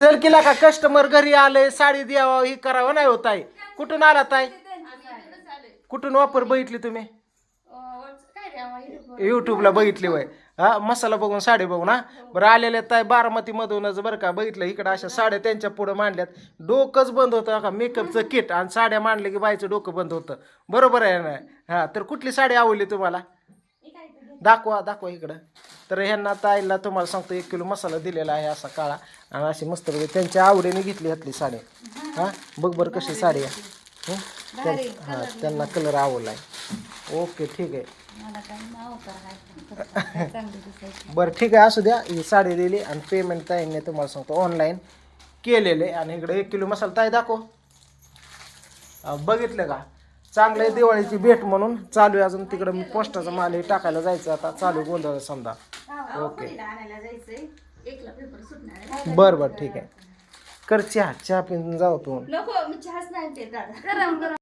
चल केला का कस्टमर घरी आले साडी द्यावा ही करावं नाही होत आहे कुठून आला ताई? कुठून वापर बघितली तुम्ही? युट्यूबला बघितली वय. हा मसाला बघून साडी बघून हा? बरं आलेल्या ताई बारामती मधूनच बरं का बघितलं इकडं अशा साड्या त्यांच्या पुढं मांडल्यात. डोकंच बंद होतं का? मेकअपचं किट आणि साड्या मांडल्या की बाईचं डोकं बंद होतं. बरोबर आहे ना? हा तर कुठली साडी आवडली तुम्हाला? दाखवा दाखवा इकडं. तर ह्यांना ताईला तुम्हाला सांगतो एक किलो मसाला दिलेला आहे असा काळा. आणि अशी मस्त त्यांच्या आवडीने घेतली ह्यातली साडी. हा? बघ बरं कशी साडी आहे. हं? त्यां- त्यांना कलर आवडला आहे. ओके ठीक आहे. बरं ठीक आहे. असू द्या ही साडी दिली आणि पेमेंट ताईंनी तुम्हाला सांगतो ऑनलाईन केलेले. आणि इकडे एक किलो मसाला ताई दाखव. बघितलं का? चांगलं आहे दिवाळीची भेट म्हणून. चालू आहे अजून तिकडं मी पोस्टाचा माल हे टाकायला जायचं आता. चालू गोंधळ समजा. ओके. बरं बरं ठीक आहे. कर चहा चहा पिऊन जाऊ तू. नको मी चहाच नाही ते दादा.